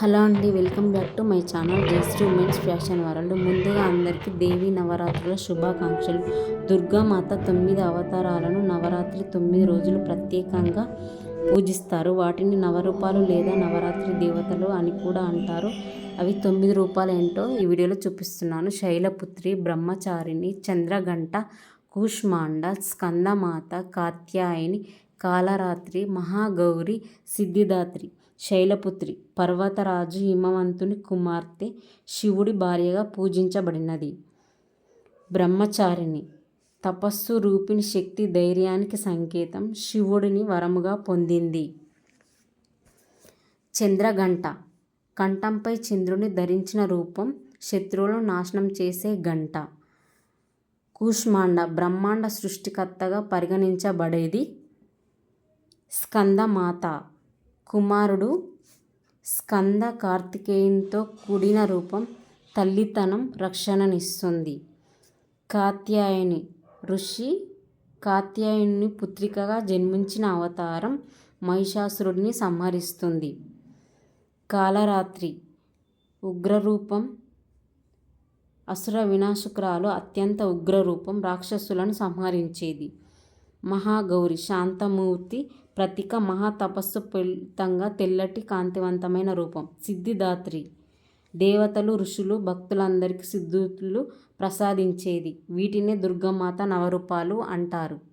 Hello అండి welcome back to my channel just women's fashion world. ముందుగా అందరికీ దేవి నవరాత్రుల శుభాకాంక్షలు. దుర్గామాత తొమ్మిది అవతారాలను నవరాత్రి తొమ్మిది రోజులు ప్రత్యేకంగా పూజిస్తారు. వాటిని నవరూపాలు లేదా నవరాత్రి దేవతలు అని కూడా అంటారు. అవి తొమ్మిది రూపాలు ఏంటో ఈ వీడియోలో చూపిస్తున్నాను. శైలపుత్రి బ్రహ్మచారిణి చంద్రగంట కూష్మాండ స్కందమాత కాత్యాయని కాలరాత్రి మహాగౌరి సిద్ధిదాత్రి శైలపుత్రి పర్వతరాజు హిమవంతుని కుమార్తె శివుడి భార్యగా పూజించబడినది. బ్రహ్మచారిణి తపస్సు రూపిణి శక్తి ధైర్యానికి సంకేతం శివుడిని వరముగా పొందింది. చంద్రగంట కంఠంపై చంద్రుని ధరించిన రూపం శత్రువులను నాశనం చేసే గంట కూష్మాండ బ్రహ్మాండ సృష్టికర్తగా పరిగణించబడేది స్కందమాత. కుమారుడు స్కంద కార్తికేయునితో కూడిన రూపం తల్లితనం రక్షణనిస్తుంది. కాత్యాయని ఋషి కాత్యాయని పుత్రికగా జన్మించిన అవతారం మహిషాసురుడిని సంహరిస్తుంది. కాలరాత్రి ఉగ్రరూపం అసుర వినాశకురాలు అత్యంత ఉగ్ర రూపం రాక్షసులను సంహరించేది. మహాగౌరి శాంతమూర్తి ప్రతీక మహాతపస్సు ఫలితంగా తెల్లటి కాంతివంతమైన రూపం. సిద్ధిదాత్రి. దేవతలు ఋషులు భక్తులందరికీ సిద్ధులు ప్రసాదించేది. వీటినే దుర్గమాత నవరూపాలు అంటారు.